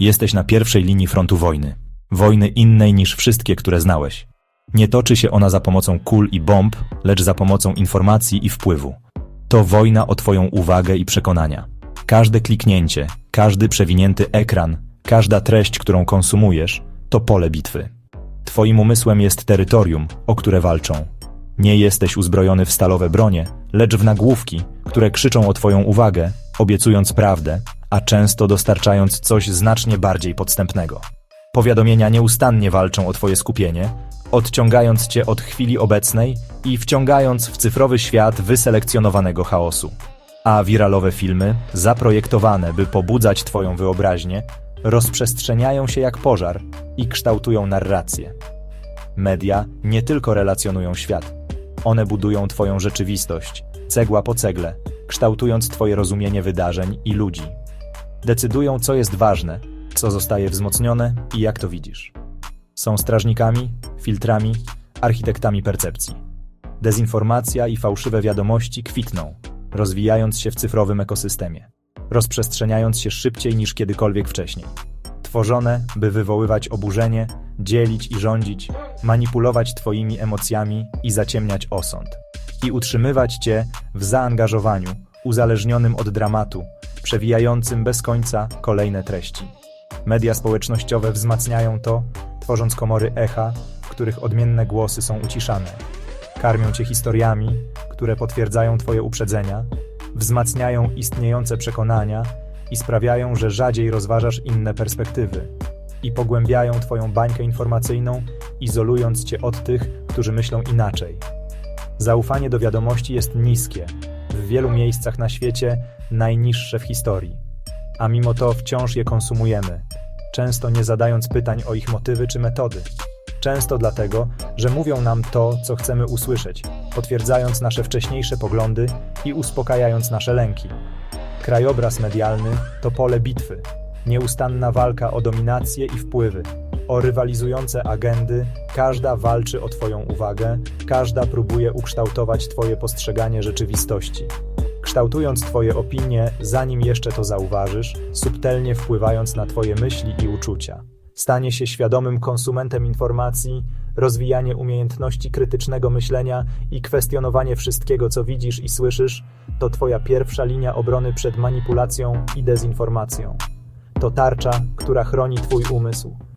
Jesteś na pierwszej linii frontu wojny. Wojny innej niż wszystkie, które znałeś. Nie toczy się ona za pomocą kul i bomb, lecz za pomocą informacji i wpływu. To wojna o Twoją uwagę i przekonania. Każde kliknięcie, każdy przewinięty ekran, każda treść, którą konsumujesz, to pole bitwy. Twoim umysłem jest terytorium, o które walczą. Nie jesteś uzbrojony w stalowe bronie, lecz w nagłówki, które krzyczą o Twoją uwagę, obiecując prawdę, a często dostarczając coś znacznie bardziej podstępnego. Powiadomienia nieustannie walczą o Twoje skupienie, odciągając Cię od chwili obecnej i wciągając w cyfrowy świat wyselekcjonowanego chaosu. A wiralowe filmy, zaprojektowane, by pobudzać Twoją wyobraźnię, rozprzestrzeniają się jak pożar i kształtują narrację. Media nie tylko relacjonują świat, one budują Twoją rzeczywistość, cegła po cegle, kształtując Twoje rozumienie wydarzeń i ludzi. Decydują, co jest ważne, co zostaje wzmocnione i jak to widzisz. Są strażnikami, filtrami, architektami percepcji. Dezinformacja i fałszywe wiadomości kwitną, rozwijając się w cyfrowym ekosystemie, rozprzestrzeniając się szybciej niż kiedykolwiek wcześniej. Tworzone, by wywoływać oburzenie, dzielić i rządzić, manipulować Twoimi emocjami i zaciemniać osąd. I utrzymywać Cię w zaangażowaniu, uzależnionym od dramatu, przewijającym bez końca kolejne treści. Media społecznościowe wzmacniają to, tworząc komory echa, w których odmienne głosy są uciszane. Karmią Cię historiami, które potwierdzają Twoje uprzedzenia, wzmacniają istniejące przekonania i sprawiają, że rzadziej rozważasz inne perspektywy. I pogłębiają Twoją bańkę informacyjną, izolując Cię od tych, którzy myślą inaczej. Zaufanie do wiadomości jest niskie, w wielu miejscach na świecie najniższe w historii. A mimo to wciąż je konsumujemy, często nie zadając pytań o ich motywy czy metody. Często dlatego, że mówią nam to, co chcemy usłyszeć, potwierdzając nasze wcześniejsze poglądy i uspokajając nasze lęki. Krajobraz medialny to pole bitwy, nieustanna walka o dominację i wpływy, o rywalizujące agendy, każda walczy o Twoją uwagę, każda próbuje ukształtować Twoje postrzeganie rzeczywistości. Kształtując Twoje opinie, zanim jeszcze to zauważysz, subtelnie wpływając na Twoje myśli i uczucia. Stanie się świadomym konsumentem informacji, rozwijanie umiejętności krytycznego myślenia i kwestionowanie wszystkiego, co widzisz i słyszysz, to Twoja pierwsza linia obrony przed manipulacją i dezinformacją. To tarcza, która chroni Twój umysł.